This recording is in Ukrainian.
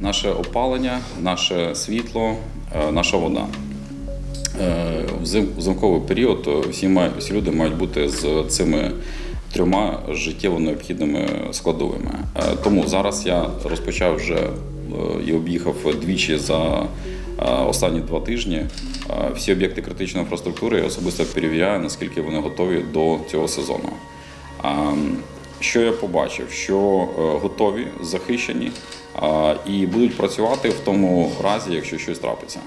Наше опалення, наше світло, е, наша вода. Е, В зимковий період е, всі, мають, всі люди мають бути з цими трьома життєво необхідними складовими. Тому зараз я розпочав вже і об'їхав двічі за останні два тижні всі об'єкти критичної інфраструктури. Я особисто перевіряю, наскільки вони готові до цього сезону. Що я побачив? Що е, готові, захищені і будуть працювати в тому разі, якщо щось трапиться.